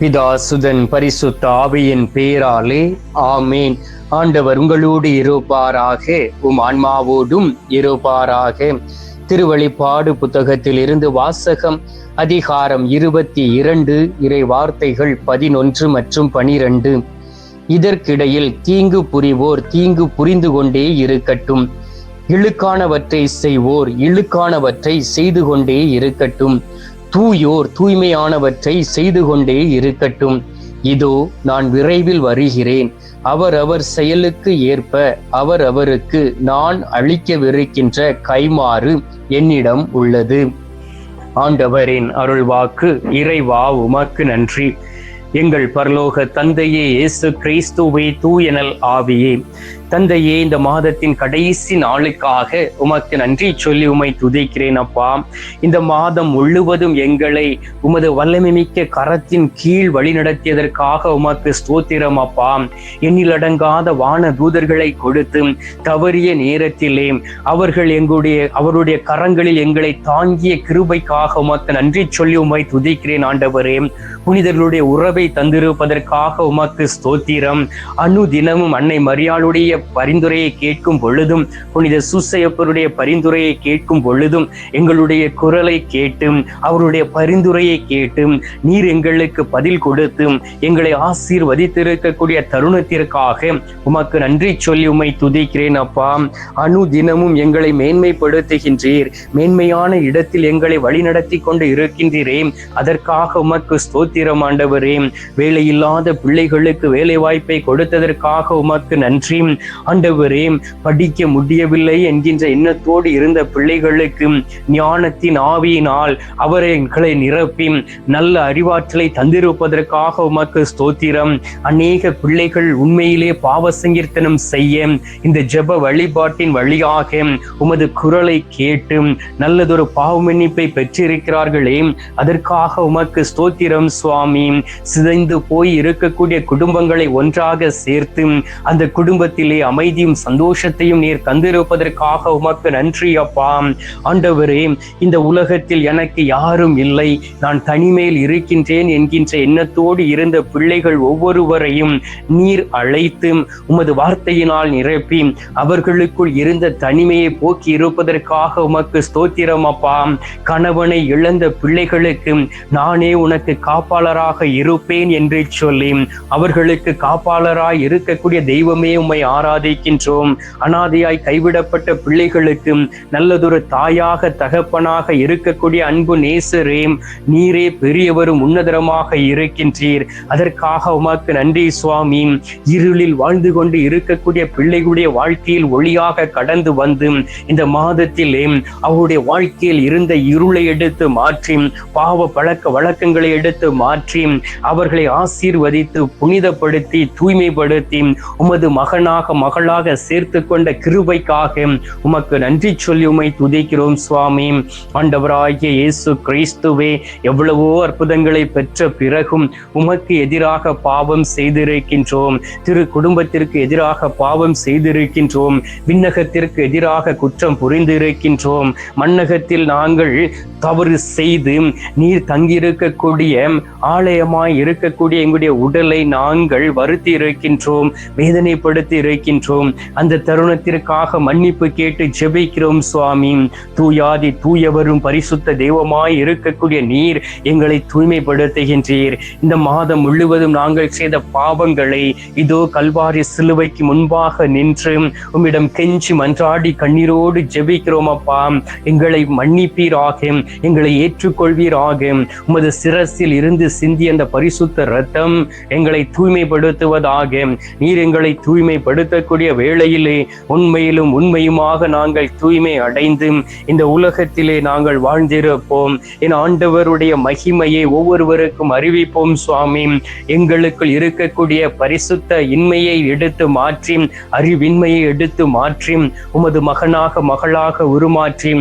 பிதா சுதன் பரிசுத்த ஆவியின் பேராலே ஆமேன். ஆண்டவர் உங்களோடு இருப்பாராக உம் ஆன்மாவோடும் இருப்பாராக. திருவழிப்பாடு புத்தகத்தில் இருந்து வாசகம் அதிகாரம் இருபத்தி இரண்டு இறை வார்த்தைகள் பதினொன்று மற்றும் பனிரெண்டு. இதற்கிடையில் தீங்கு புரிவோர் தீங்கு புரிந்து கொண்டே இருக்கட்டும். இழுக்கானவற்றை செய்வோர் இழுக்கானவற்றை செய்து கொண்டே இருக்கட்டும். தூயோர் தூய்மையானவற்றை செய்து கொண்டே இருக்கட்டும். இதோ நான் விரைவில் வருகிறேன். அவரவர் செயலுக்கு ஏற்ப அவர் அவருக்கு நான் அளிக்கவிருக்கின்ற கைமாறு என்னிடம் உள்ளது. ஆண்டவரின் அருள்வாக்கு இறைவா உமக்கு நன்றி. எங்கள் பரலோக தந்தையே இயேசு கிறிஸ்துவை தூயனல் ஆவியே. தந்தையே இந்த மாதத்தின் கடைசி நாளுக்காக உமக்கு நன்றி சொல்லி உமை துதிக்கிறேன் அப்பா. இந்த மாதம் முழுவதும் எங்களை உமது வல்லமை மிக்க கரத்தின் கீழ் வழிநடத்தியதற்காக உமக்கு ஸ்தோத்திரம் அப்பா. எண்ணிலடங்காத வான தூதர்களை கொடுத்து தவறிய நேரத்திலே அவர்கள் எங்களுடைய அவருடைய கரங்களில் எங்களை தாங்கிய கிருபைக்காக உமக்கு நன்றி சொல்லி உமை துதிக்கிறேன் ஆண்டவரே. புனிதர்களுடைய உறவை தந்திருப்பதற்காக உமக்கு ஸ்தோத்திரம். அனுதினமும் அன்னை மரியாளுடைய பரிந்துரையை கேட்கும் பொழுதும் புனித சூசையப்பருடைய பரிந்துரையை கேட்கும் பொழுதும் எங்களுடைய குரலை கேட்டும் அவருடைய பரிந்துரையை கேட்டும் நீர் எங்களுக்கு பதில் கொடுத்தும் எங்களை ஆசீர்வதித்திருக்கக்கூடிய தருணத்திற்காக உமக்கு நன்றி சொல்லி உமை துதிக்கிறேன் அப்பா. அணு தினமும் எங்களை மேன்மைப்படுத்துகின்றீர். மேன்மையான இடத்தில் எங்களை வழிநடத்தி கொண்டு இருக்கின்றீரே. அதற்காக உமக்கு ஸ்தோத்திரம் ஆண்டவரே. வேலையில்லாத பிள்ளைகளுக்கு வேலை வாய்ப்பை கொடுத்ததற்காக உமக்கு நன்றி. ஆண்டவரே படிக்க முடியவில்லை என்கின்ற எண்ணத்தோடு இருந்த பிள்ளைகளுக்கு ஞானத்தின் ஆவியினால் அவர்களை நிரப்பி நல்ல அறிவாற்றலை தந்திருப்பதற்காக உமக்கு ஸ்தோத்திரம். அநேக பிள்ளைகள் உண்மையிலே பாவ சங்கீர்த்தனம் செய்ய இந்த ஜெப வழிபாட்டின் வழியாக உமது குரலை கேட்டு நல்லதொரு பாவமன்னிப்பை பெற்றிருக்கிறார்களே அதற்காக உமக்கு ஸ்தோத்திரம் சுவாமி. சிதைந்து போய் இருக்கக்கூடிய குடும்பங்களை ஒன்றாக சேர்த்து அந்த குடும்பத்திலே ஆண்டவரே அமைதியும் சந்தோஷத்தையும் நீர் தந்திருப்பதற்காக உமக்கு நன்றி அப்பா. ஆண்டவரே இந்த உலகத்தில் எனக்கு யாரும் இல்லை. நான் தனிமேல் இருக்கின்றேன் என்கின்ற எண்ணத்தோடு இருந்த பிள்ளைகள் ஒவ்வொருவரையும் நீர் அழைத்து உமது வார்த்தையினால் நிரப்பி அவர்களுக்குள் இருந்த தனிமையை போக்கி இருப்பதற்காக உமக்கு ஸ்தோத்திரம் அப்பா. கணவனை இழந்த பிள்ளைகளுக்கு நானே உனக்கு காப்பாளராக இருப்பேன் என்று சொல்லி அவர்களுக்கு காப்பாளராய் இருக்கக்கூடிய தெய்வமே உம்மை ஆரா ஆராதிக்கின்றோம். அனாதையாய் கைவிடப்பட்ட பிள்ளைகளுக்கு நல்லதொரு தாயாக தகப்பனாக இருக்கக்கூடிய அன்பு நேசரே நீரே பெரியவரும் உன்னதரமாக இருக்கின்றீர். அதற்காக உமக்கு நன்றி சுவாமி. இருளில் வாழ்ந்து கொண்டு இருக்கக்கூடிய பிள்ளைகளுடைய வாழ்க்கையில் ஒளியாக கடந்து வந்து இந்த மாதத்திலே அவருடைய வாழ்க்கையில் இருந்த இருளை எடுத்து மாற்றி பாவ பழக்க வழக்கங்களை எடுத்து மாற்றி அவர்களை ஆசீர்வதித்து புனிதப்படுத்தி தூய்மைப்படுத்தி உமது மகனாக மகளாக சேர்த்து கொண்ட கிருபைக்காக உமக்கு நன்றி சொல்லி உமை துதிக்கிறோம் சுவாமி. ஆண்டவராகிய இயேசு கிறிஸ்துவே எவ்வளவோ அற்புதங்களை பெற்ற பிறகும் உமக்கு எதிராக பாவம் செய்திருக்கின்றோம். திரு குடும்பத்திற்கு எதிராக பாவம் செய்திருக்கின்றோம். விண்ணகத்திற்கு எதிராக குற்றம் புரிந்திருக்கின்றோம். மன்னகத்தில் நாங்கள் தவறு செய்து நீர் தங்கியிருக்கக்கூடிய ஆலயமாய் இருக்கக்கூடிய எங்களுடைய உடலை நாங்கள் வருத்தி இருக்கின்றோம் வேதனைப்படுத்தி இருக்கின்றோம் இருக்கின்றோம். அந்த தருணத்திற்காக மன்னிப்பு கேட்டு ஜெபிக்கிறோம் சுவாமி. தூயாதி தூயவரும் பரிசுத்த தெய்வமாய் இருக்கக்கூடிய நீர் எங்களை தூய்மைப்படுத்துகின்றீர். இந்த மாதம் முழுவதும் நாங்கள் செய்த பாவங்களை இதோ கல்வாரி சிலுவைக்கு முன்பாக நின்று உம்மிடம் கெஞ்சி மன்றாடி கண்ணீரோடு ஜெபிக்கிறோம் அப்பா. எங்களை மன்னிப்பீராக எங்களை ஏற்றுக்கொள்வீராக. உமது சிரசில் இருந்து சிந்திய அந்த பரிசுத்த ரத்தம் எங்களை தூய்மைப்படுத்துவதாக நீர் எங்களை தூய்மைப்படுத்த இருக்கக்கூடிய வேளையிலே உண்மையிலும் உண்மையுமாக நாங்கள் தூய்மை அடைந்து இந்த உலகத்திலே நாங்கள் வாழ்ந்திருப்போம். என் ஆண்டவருடைய மகிமையை ஒவ்வொருவருக்கும் அறிவிப்போம் சுவாமி. எங்களுக்குள் இருக்கக்கூடிய பரிசுத்த இன்மையை எடுத்து மாற்றி அறிவின்மையை எடுத்து மாற்றி உமது மகனாக மகளாக உருமாற்றி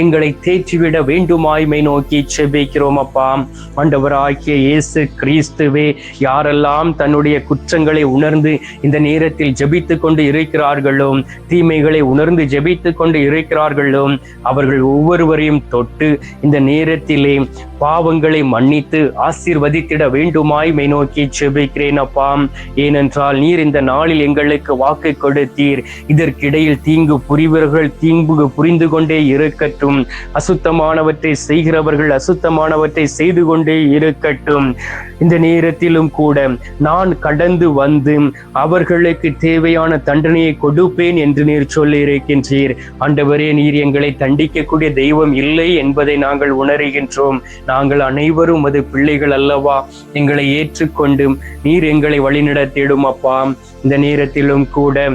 எங்களை தேற்றிவிட வேண்டுமாய்மை நோக்கி செபிக்கிறோம் அப்பா. ஆண்டவராகிய இயேசு கிறிஸ்துவே யாரெல்லாம் தன்னுடைய குற்றங்களை உணர்ந்து இந்த நேரத்தில் ஜெபித்துக் கொண்டு இருக்கிறார்களோ தீமைகளை உணர்ந்து ஜெபித்துக் கொண்டு இருக்கிறார்களோ அவர்கள் ஒவ்வொருவரையும் தொட்டு இந்த நேரத்திலே பாவங்களை மன்னித்து ஆசீர்வதித்திட வேண்டுமாய் மை நோக்கி செபிக்கிறேன் அப்பா. ஏனென்றால் நீர் இந்த நாளில் எங்களுக்கு வாக்கு கொடுத்தீர். இதற்கிடையில் தீங்கு புரிவர்கள் தீங்கு புரிந்து கொண்டே இருக்கட்டும். அசுத்தமானவற்றை செய்கிறவர்கள் அசுத்தமானவற்றை செய்து கொண்டே இருக்கட்டும். இந்த நேரத்திலும் கூட நான் கடந்து வந்து அவர்களுக்கு தேவையான தண்டனையை கொடுப்பேன் என்று நீர் சொல்லி இருக்கின்றீர் ஆண்டவரே நீர் எங்களை தண்டிக்கக்கூடிய தெய்வம் இல்லை என்பதை நாங்கள் உணர்கின்றோம். நாங்கள் அனைவரும் அது பிள்ளைகள் அல்லவா? எங்களை ஏற்றுக்கொண்டும் நீர் எங்களை வழிநடத்திடும் அப்பா. இந்த நேரத்திலும் கூட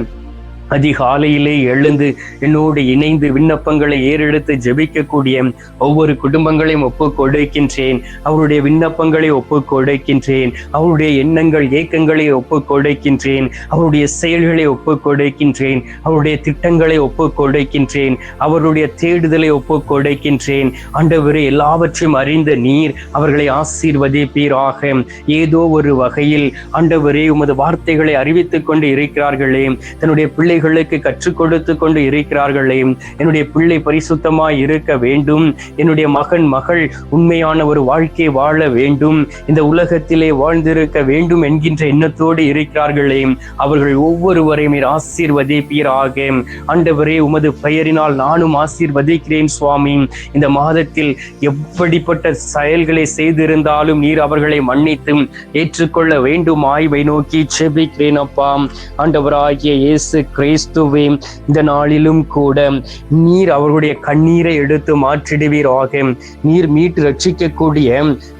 அதிகாலையிலே எழுந்து என்னோடு இணைந்து விண்ணப்பங்களை ஏறெடுத்து ஜெபிக்கக்கூடிய ஒவ்வொரு குடும்பங்களையும் ஒப்பு கொடுக்கின்றேன். அவருடைய விண்ணப்பங்களை ஒப்பு கொடுக்கின்றேன். அவருடைய எண்ணங்கள் ஏக்கங்களை ஒப்பு கொடுக்கின்றேன். அவருடைய செயல்களை ஒப்பு கொடுக்கின்றேன். அவருடைய திட்டங்களை ஒப்பு கொடுக்கின்றேன். அவருடைய தேடுதலை ஒப்பு கொடுக்கின்றேன். ஆண்டவரே எல்லாவற்றையும் அறிந்த நீர் அவர்களை ஆசீர்வதிப்பீராக. ஏதோ ஒரு வகையில் ஆண்டவரே உமது வார்த்தைகளை அறிவித்துக் கொண்டு இருக்கிறார்களே. தன்னுடைய பிள்ளைகளுக்கு கற்றுக் கொடுத்து கொண்டு இருக்கிறார்களே. என்னுடைய பிள்ளை பரிசுத்தமாய் இருக்க வேண்டும். என்னுடைய மகன் மகள் உண்மையான ஒரு வாழ்க்கை வாழ வேண்டும். இந்த உலகத்திலே வாழ்ந்திருக்க வேண்டும் என்கின்ற எண்ணத்தோடு இருக்கிறார்களே. அவர்கள் ஒவ்வொருவரையும் ஆசீர்வதிப்பீராக. ஆண்டவரே உமது பெயரினால் நானும் ஆசீர்வதிக்கிறேன் சுவாமி. இந்த மாதத்தில் எப்படிப்பட்ட செயல்களை செய்திருந்தாலும் நீர் அவர்களை மன்னித்து ஏற்றுக்கொள்ள வேண்டும் ஆய்வை நோக்கி செபிக்கிறேன் அப்பா. ஆண்டவராகிய இயேசு கிரே கிறிஸ்துவே இந்த நாளிலும் கூட நீர் அவர்களுடைய கண்ணீரை எடுத்து மாற்றிடுவீராக. நீர் மீட்டு ரட்சிக்கக்கூடிய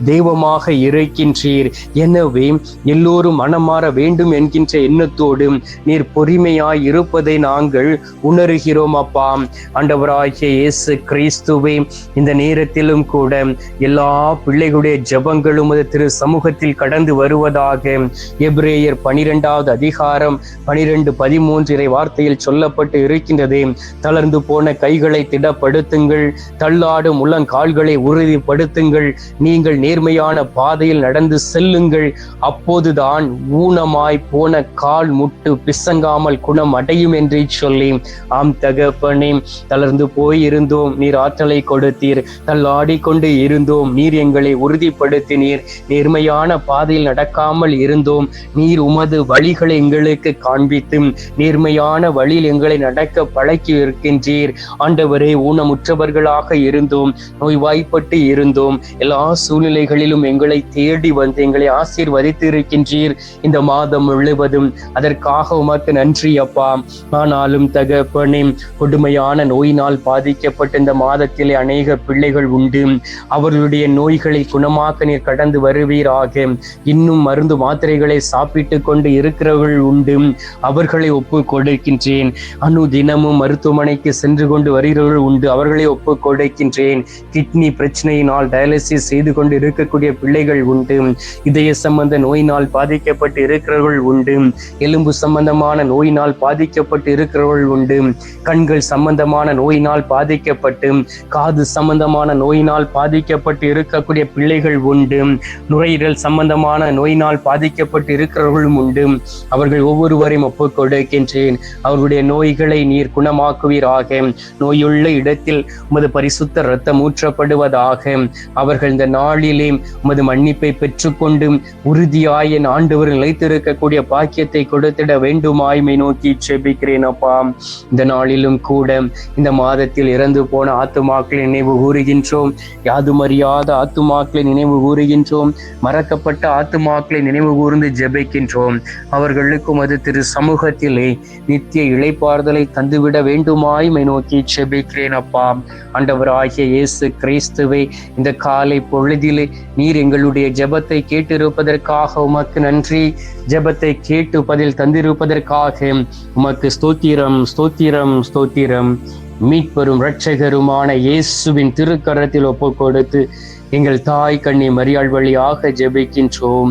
தெய்வமாக இருக்கின்றீர். எனவே எல்லோரும் மனமாற வேண்டும் என்கின்ற எண்ணத்தோடு நீர் பொறுமையாய் இருப்பதை நாங்கள் உணர்கிறோம் அப்பா. ஆண்டவராகிய இயேசு கிறிஸ்துவே இந்த நேரத்திலும் கூட எல்லா பிள்ளைகளுடைய ஜபங்களும் திரு சமூகத்தில் கடந்து வருவதாக. எப்ரேயர் பனிரெண்டாவது அதிகாரம் பனிரெண்டு பதிமூன்று இறை வார்த்தையில் சொல்லப்பட்டு இருக்கின்றது. தளர்ந்து போன கைகளை திடப்படுத்துங்கள். தள்ளாடும் உள்ளங்கால்களை உறுதிப்படுத்துங்கள். நீங்கள் நேர்மையான பாதையில் நடந்து செல்லுங்கள். அப்போதுதான் ஊனமாய் போன கால் முட்டு பிசங்காமல் குணம் அடையும் என்று சொல்லி ஆம் தகப்பனே தளர்ந்து போய் இருந்தோம் நீர் ஆற்றலை கொடுத்தீர். தள்ளாடி கொண்டு இருந்தோம். நீர் எங்களை உறுதிப்படுத்தினீர். நேர்மையான பாதையில் நடக்காமல் இருந்தோம். நீர் உமது வழிகளை எங்களுக்கு காண்பித்தும். நேர்மையான வழியில் எங்களை நடக்க பழக்கி இருக்கின்றீர். ஆண்டவரே ஊனமுற்றவர்களாக இருந்தோம் நோய்வாய்ப்பட்டு இருந்தோம் எல்லா சூழ்நிலைகளிலும் எங்களை தேடி வந்து எங்களை ஆசீர்வதித்து இருக்கின்றீர் இந்த மாதம் முழுவதும் அதற்காக உமக்கு நன்றி அப்பா. ஆனாலும் தகப்பனே கொடுமையான நோயினால் பாதிக்கப்பட்ட இந்த மாதத்திலே அநேக பிள்ளைகள் உண்டு. அவர்களுடைய நோய்களை குணமாக்க நீர் கடந்து வருவீராக. இன்னும் மருந்து மாத்திரைகளை சாப்பிட்டு கொண்டு இருக்கிறவர்கள் உண்டு. அவர்களை ஒப்பு கொடுக்கின்றேன் அணு தினமும் மருத்துவமனைக்கு சென்று கொண்டு வருகிறவர்கள் உண்டு. அவர்களை ஒப்பு கொடுக்கின்றேன். கிட்னி பிரச்சனையினால் டயாலிசிஸ் செய்து கொண்டு இருக்கக்கூடிய பிள்ளைகள் உண்டு. இதய சம்பந்த நோயினால் பாதிக்கப்பட்டு இருக்கிறவர்கள் உண்டு. எலும்பு சம்பந்தமான நோயினால் பாதிக்கப்பட்டு இருக்கிறவர்கள் உண்டு. கண்கள் சம்பந்தமான நோயினால் பாதிக்கப்பட்டு காது சம்பந்தமான நோயினால் பாதிக்கப்பட்டு இருக்கக்கூடிய பிள்ளைகள் உண்டு. நுரையீரல் சம்பந்தமான நோயினால் பாதிக்கப்பட்டு இருக்கிறவர்களும் உண்டு. அவர்கள் ஒவ்வொருவரையும் ஒப்புக் அவருடைய அவர்களுடைய நோய்களை நீர் குணமாக்குவீராக. நோயுள்ள இடத்தில் உமது பரிசுத்த இரத்தம் ஊற்றப்படுவதாக. அவர்கள் இந்த நாளிலே உமது மன்னிப்பை பெற்றுக்கொண்டு உறுதியாய் என் ஆண்டவர் நிலைத்திருக்கக்கூடிய பாக்கியத்தை கொடுத்திட வேண்டுமாய்மை நோக்கி செபிக்கிறேன் அப்பா. இந்த நாளிலும் கூட இந்த மாதத்தில் இறந்து போன ஆத்துமாக்களை நினைவு கூறுகின்றோம். யாதுமறியாத ஆத்துமாக்களை நினைவு கூறுகின்றோம். மறக்கப்பட்ட ஆத்துமாக்களை நினைவு கூர்ந்து ஜெபிக்கின்றோம். அவர்களுக்கும் அது திரு சமூகத்திலே நித்திய இழைப்பாறுதலை தந்துவிட வேண்டுமாய்மை நோக்கி செபிக்கிறேன் அப்பா. ஆண்டவராகிய இயேசு கிறிஸ்துவை இந்த காலை பொழுதிலே நீர் எங்களுடைய ஜெபத்தை கேட்டிருப்பதற்காக உமக்கு நன்றி. ஜெபத்தை கேட்டு பதில் தந்திருப்பதற்காக உமக்கு ஸ்தோத்திரம் ஸ்தோத்திரம் ஸ்தோத்திரம். மீட்பெரும் இரட்சகருமான இயேசுவின் திருக்கரத்தில் ஒப்புக் கொடுத்து எங்கள் தாய் கண்ணி மரியாள் வழியாக ஜெபிக்கின்றோம்.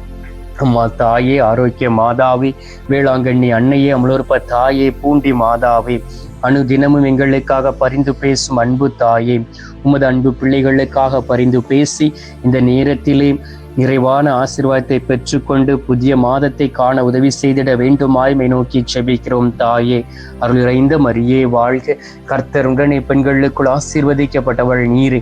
அம்மா தாயே ஆரோக்கிய மாதாவே வேளாங்கண்ணி அன்னையே அமலோற்ப தாயே பூண்டி மாதாவே. அனுதினமும் எங்களுக்காக பரிந்து பேசும் அன்பு தாயே. உமது அன்பு பிள்ளைகளுக்காக பரிந்து பேசி இந்த நேரத்திலே நிறைவான ஆசீர்வாதத்தை பெற்றுக்கொண்டு புதிய மாதத்தை காண உதவி செய்திட வேண்டுமாய் நோக்கி செபிக்கிறோம் தாயே. அருள் இறைந்த மரியே வாழ்க. கர்த்தர் உடனே பெண்களுக்குள் ஆசீர்வதிக்கப்பட்டவள் நீரே.